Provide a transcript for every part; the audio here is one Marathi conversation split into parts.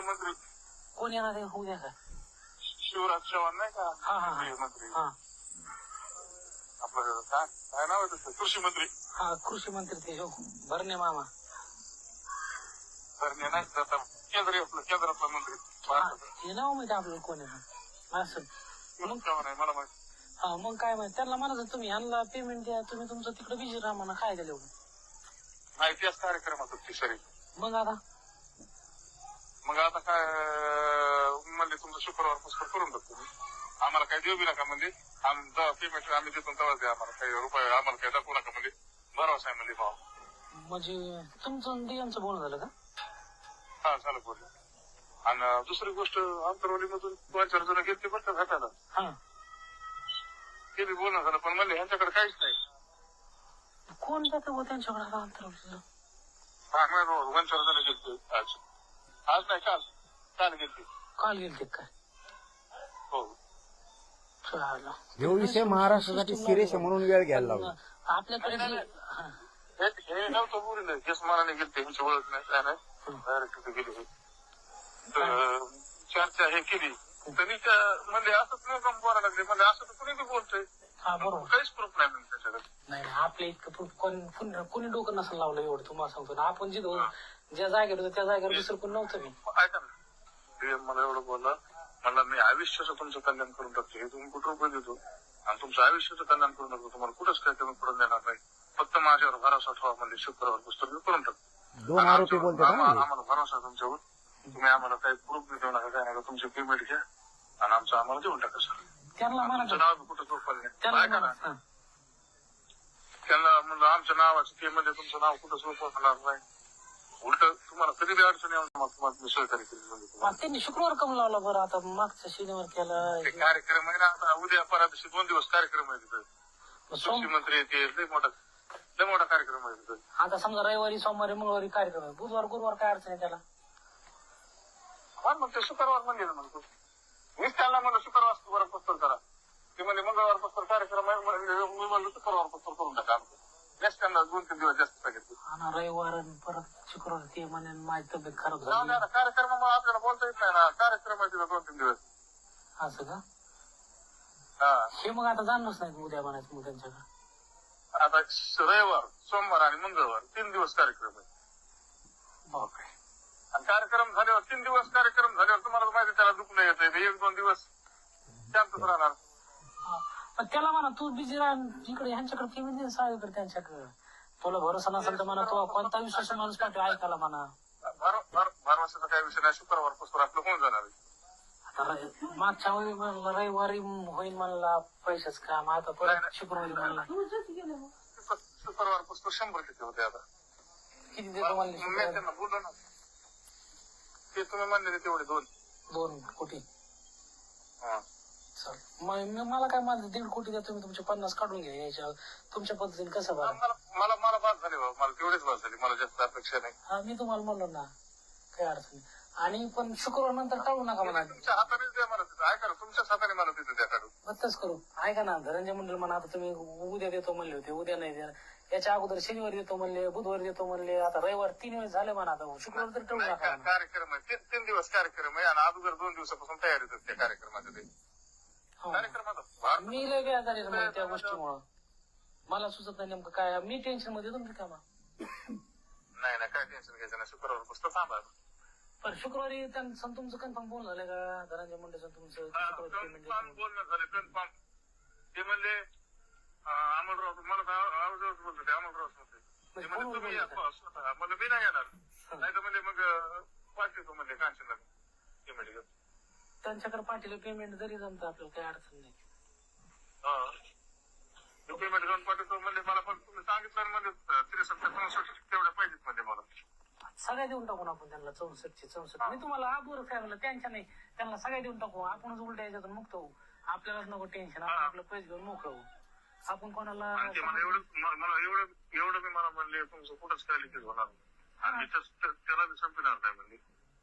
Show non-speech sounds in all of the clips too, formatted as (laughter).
केंद्रीय मंत्री कोण येणार आहे उद्या का शिवराज चव्हाण नाही का हा, हा, हा. हा आपलं काय काय नाव आहे त्याचं कृषी मंत्री हा कृषी मंत्री ते हो भरणे मामा धरणे नाही आता केंद्रीय आपलं केंद्रातला मंत्री हा, भारताचा. हे नाव माहिती आपल्याला कोण आहे असं शिवराज चव्हाण आहे मला माहिती हा मग काय माहिती त्यांना म्हणायचं तुम्ही यांना पेमेंट द्या तुम्ही तुमचं तिकडे बिझी राहा म्हणा काय झालं एवढं नाही त्याच कार्यक्रमात होती सरी मग आता मग आता काय म्हणले तुमचं शुक्रवार पुस्तक करून टाकतो मी. आम्हाला काही देऊ बी नका म्हणजे पेमेंट आम्ही देतो तेव्हा द्या आम्हाला. काही रुपये आम्हाला काही दाखवू नका म्हणजे भरोसा आहे म्हणजे भाव म्हणजे तुमचं डिएमचं बोलणं झालं का? हा झालं बोलले आणि दुसरी गोष्ट आंतरवालीमधून दोन चार जण गेले बरं का भेटायला? हा. ते बी बोलणं झालं पण म्हणले ह्यांच्याकडे काहीच नाही. कोण जातं हो त्यांच्याकडे आता? हा रोज दोन चार जण गेलते आज आज नाही काल. काल गेलते. काल गेलते काय हो. चालेल. ह्यो विषय महाराष्ट्रासाठी सिरियस आहे म्हणून वेळ घ्यायला लावला. आपल्याकडे नाही, जे- हा. हे हे नव्हतं मनाने गेलते. ह्यांची ओळख नाही काय नाही. डायरेक्ट तिथे गेले हे. तर चर्चा हे केली. तरी त्या म्हणजे असंच न कम बोलायला लागले. म्हणजे असं तर कुणी बी बोलतोय. हा बरोबर. काहीच प्रूफ नाही म्हणजे त्याच्याकडे. नाही नाही, आपल्या इतकं प्रूफ कोण कोण- कोणी डोकं नसेल लावलं एवढं तुम्हाला सांगतो ना. आपण जिथं ज्या जागेवर होतो त्या जागेवर दुसरं कोण नव्हतं मी. ऐका ना. DM मला एवढं बोलला मला मी आयुष्याचं तुमचं कल्याण करून टाकतो. हे तुम्ही कुठं रुपये देतो? आणि तुमचं आयुष्याचं कल्याण करून टाकतो. तुम्हाला कुठंच काही कमी पडून देणार नाही. फक्त माझ्यावर भरोसा ठेवा म्हणजे शुक्रवार पुस्तक मी करून टाकतो. दोन आरोपी बोलतात आम्हा- ना आम्हाला भरोसा आहे तुमच्यावर. तुम्ही आम्हाला काही प्रूफ देऊ नका काय नका. तुमची पेमेंट घ्या. आणि आमचं आम्हाला देऊन टाका सर त्यांना तुमचं नाव बी कुठं झोपलं नाही. त्यांना ऐका ना. त्यांना म्हणलं आमच्या नावाचं ते म्हणजे तुमचं नाव कुठं झोपणार नाही. उलट तुम्हाला कधी बी अडचण येऊन मी सहकार्य केली म्हणजे तुम्हाला. मग त्यांनी शुक्रवार कम लावला बरं आता मागचा शनिवार केला. कार्यक्रम आहे ना आता उद्या परा दिवशी दोन दिवस कार्यक्रम आहे तिथं. कृषी सोम मंत्री येते लय मोठा लय मोठा कार्यक्रम आहे तिथं. आता समजा रविवारी सोमवारी मंगळवारी कार्यक्रम आहे. बुधवार गुरुवार काय अडचण आहे त्याला? हा मग ते शुक्रवार म्हणजे ना म्हणतो मीच त्यांना म्हणलं शुक्रवार शुक्रवार पस्तर करा. ते म्हणजे मंगळवार पस्तर कार्यक्रम आहे. मी म्हणलं शुक्रवार पस्तर करून टाका आमचं. जास्त त्यांना दोन तीन दिवस जास्त सांगितलं. आणि रविवार आणि परत शुक्रवार ते म्हणे माझी तब्येत खराब जाऊ द्या झाली ना कार्यक्रमामुळे आपल्याला बोलता येत नाही ना. कार्यक्रम आहे तिथं दोन तीन दिवस. असं का? हा. हे मग आता जाणच नाही उद्या म्हणायचं मग त्यांच्याकडे आता रविवार सोमवार आणि मंगळवार तीन दिवस कार्यक्रम आहे. बापरे. आणि कार्यक्रम झाल्यावर तीन दिवस कार्यक्रम झाल्यावर तुम्हाला तर माहिती आहे त्याला दुखणं येत एक दोन दिवस शांतच राहणार. पण त्याला म्हणा तू बिझी राह इकडे ह्यांच्याकडे दे साळीकडे त्यांच्याकडे. तुला भरोसा नसेल तर म्हणा तो कोणता विश्वास माणूस पाठव ऐकायला म्हणा? भार- भार- भारवासाचा काही विषय नाही शुक्रवारपासून आपलं होऊन जाणार मागच्या रविवारी होईल म्हणला पैशाच काम आता परत. शुक्रवारी म्हणला. शुक्र- शुक्रवारपासून शंभर किती होते आता? किती देतो म्हणले मी शुक्रवारी? त्यांना बोललो ना. ते तुम्ही म्हणले तेवढे दोन. दोन कोटी हा. मी- मला काय माझं दीड कोटी द्या तुम्ही तुमचे पन्नास काढून घ्या याच्या तुमच्या पद्धतीने कसं बघा मला मला मला बाद झाली बाबा मला तेवढीच बाद झाली मला जास्त अपेक्षा नाही. हा मी तुम्हाला म्हणलो ना काही अडचण नाही. आणि पण शुक्रवार नंतर काढू नका म्हणा. तुमच्या हातानेच द्या मला तिथं. ऐका ना तुमच्याच हाताने मला तिथं द्या काढून. करू. ऐका ना धनंजय मंडळ म्हणा आता तुम्ही उद्या देतो म्हणले होते उद्या नाही द्या याच्या अगोदर शनिवारी देतो म्हणले बुधवारी देतो म्हणले आता रविवार तीन वेळेस झाले म्हणा आता शुक्रवार तरी ठेवू नाही, नका का- म्हणा. कार्यक्रम आहे. तीन तीन दिवस कार्यक्रम आहे आणि अगोदर दोन दिवसापासून तयारीत त्या कार्यक्रमाचे ते. हो. मी लय आहे मग त्या गोष्टीमुळं. मला सुचत नाही नेमकं काय मी टेन्शनमध्ये तुम्ही कामा नाही नाही काय टेन्शन घ्यायचं नाही. शुक्रवार पुस्तक थांबा. पण शुक्रवारी त्यांचं तुमचं कन्फर्म बोलणं झालं का? धनंजय मुंडेचं तुमचं शुक्रवारी पेमेंट कन्फर्म बोलणं झालं कन्फर्म ते म्हणले अमोलराव मला आवाजावरच बोलतो ते अमोलराव म्हणते ते म्हणजे कोण तुम्ही या? स्वतः मला मी नाही येणार. नाही तर म्हणजे मग पाठवतो म्हणजे कांचनला. त्यांच्याकडे पाठीला पेमेंट जरी जमतं आपल्याला काही अडचण नाही. पेमेंट घेऊन पाठवतो म्हणजे मला पण तुम्ही सांगितलं म्हणजे त्रेसष्ट चौसष्ट तेवढ्या पाहिजेत म्हणजे मला. सगळ्या देऊन टाकू ना आपण त्यांना चौसष्टचे चौसष्ट. मी तुम्हाला आबूर फॅमिली त्यांच्या नाही. त्यांना सगळ्या देऊन टाकू. आपणच उलट्या याच्यातून मुक्त होऊ. आपल्यालाच नको टेन्शन आपण आपलं पैसे घेऊन मोकळं होऊ. आपण कोणाला मला एवढं मला एवढं एवढं मी मला म्हणले तुमचं कुठंच काय लिकेज होणार. आणि त्याला संपणार नाही म्हणजे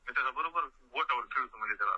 मी त्याचा बरोबर बोटावर खेळतो म्हणजे त्याला.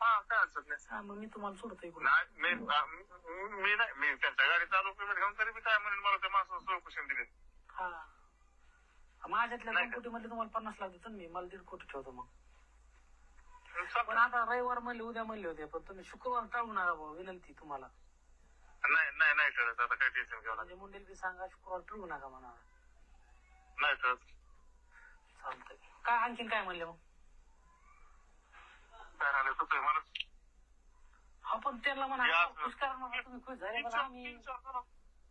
हा काय अडचण नाही हा मग मी तुम्हाला सोडतो इकडून नाही मी नाही मी त्यांच्या गाडी चालू पेमेंट घेऊन तरी मी काय म्हणेन मला त्या माणसाला चौकशी दिली हा माझ्यातल्या नाही दोन का? कोटी मध्ये तुम्हाला पन्नास लाख देतो ना मी मला दीड कोटी ठेवतो मग पण चालतंय. आता रविवार म्हणले उद्या म्हणले होते पण तुम्ही शुक्रवार टाळू नका भाऊ विनंती तुम्हाला नाही नाही नाही आता काय टेन्शन म्हणजे मुंडेल बी सांगा शुक्रवार टाळू नका म्हणा नाही कळत चालतंय काय आणखीन काय म्हणले मग काय झालं तुझं मला हा पण त्यांना म्हणा या. खुश करा म्हणा तुम्ही खुश झाले तीन चार आम्ही तीन चार जण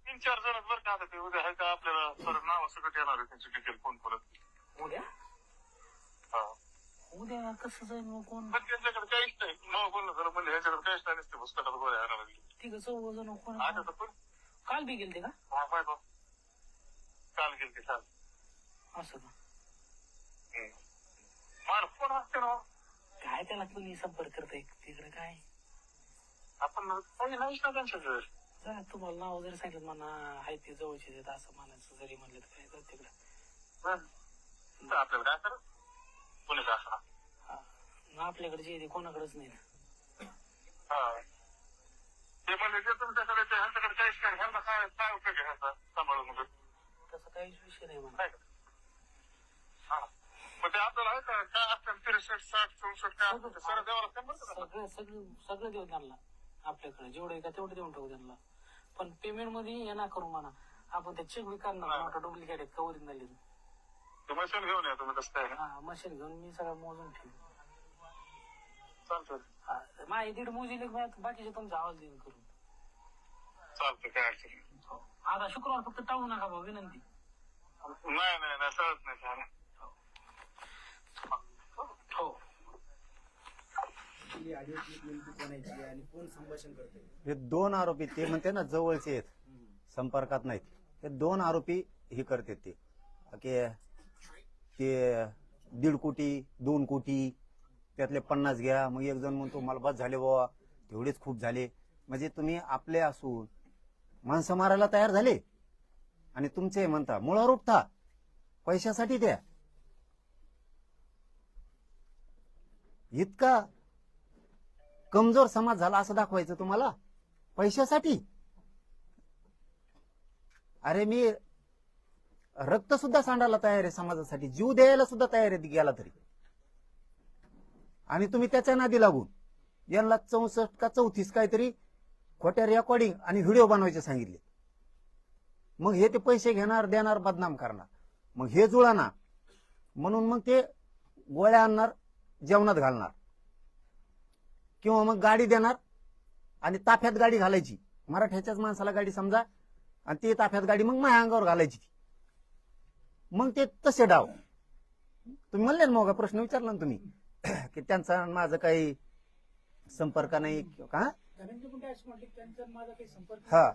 तीन चार जण बरं का आता ते उद्या आहे का आपल्याला परत नाव सकट येणार आहे त्यांची डिटेल फोन परत? उद्या? हा. उद्या कसं जाईल मग कोण? पण त्यांच्याकडे काहीच नाही. मग बोलणं झालं म्हणजे ह्याच्याकडे काहीच नाही नसते पुस्तकात गोळ्या आणायला लागली. ठीक चौघ जण कोण? आता तर पण काल बी गेलते का? हा बाय बा काल गेलते काल. असं का मार फोन असते ना काय त्याला तुम्ही संपर्क करताय तिकडे काय? आपण तुम्हाला नाव जरी सांगितलं म्हणा आहे ते जवळचे आहेत असं म्हणायचं जरी म्हणलं तर काय तिकडे? आपल्याला काय करा? कोणी का असणार. हा. मग आपल्याकडे जे ते कोणाकडेच नाही ना. हा. ते म्हणजे जे तुमच्याकडे ते ह्यांच्याकडे काहीच नाही. ह्यांना काय काय उपयोग आहे ह्याचा सांभाळून तसं काहीच विषय नाही म्हणा. हा. मग ते आपल्याला काय असतं त्रेसष्ट साठ चौसष्ट काय असतं ते सर द्यावं लागतं बरं का सगळं सगळं सगळं देऊ त्यांना आपल्याकडे. जेवढं आहे का तेवढं देऊन टाकू त्यांना. पण पेमेंटमध्ये हे ना करू म्हणा. आपण ते चेक बी करणार. मोठा डुप्लिकेट आहेत का ओरिजिनल ते मशीन घेऊन या तुम्ही कसं काय. हा मशीन घेऊन मी सगळं मोजून ठेवू. चालतं हा, माझी दीड मोजी बाकीचे तुमचा आवाज देऊन करू चालतं काय अडचण नाही. हो. आता शुक्रवार फक्त टाळू नका भाऊ विनंती. नाही नाही नाही चालत नाही. हो हे दोन आरोपी ते म्हणते ना जवळचे आहेत. संपर्कात नाहीत. हे दोन आरोपी हे करतात ते. ते दीड कोटी दोन कोटी त्यातले पन्नास घ्या. मग एक जण म्हणतो मला बस झाले बाबा तेवढेच खूप झाले. म्हणजे तुम्ही आपले असून माणसं मारायला तयार झाले. आणि तुमचे म्हणता मुळावर उठता पैशासाठी द्या. इतका कमजोर समाज झाला असं दाखवायचं तुम्हाला? पैशासाठी? अरे मी रक्त सुद्धा सांडायला तयार आहे समाजासाठी. जीव द्यायला सुद्धा तयार आहे गेला तरी. आणि तुम्ही त्याच्या नादी लागून यांना चौसष्ट का चौतीस काहीतरी खोट्या रेकॉर्डिंग आणि व्हिडिओ बनवायचे सांगितले. मग हे ते पैसे घेणार देणार बदनाम करणार. मग हे जुळाना. म्हणून मग ते गोळ्या आणणार जेवणात घालणार. किंवा मग गाडी देणार आणि ताफ्यात गाडी घालायची. मराठ्याच्याच माणसाला गाडी समजा आणि ते ताफ्यात गाडी मग माझ्या अंगावर घालायची मग ते तसे डाव. तुम्ही म्हणले ना मग प्रश्न विचारला ना तुम्ही. (clears throat) की त्यांचा माझं काही संपर्क नाही का? हा.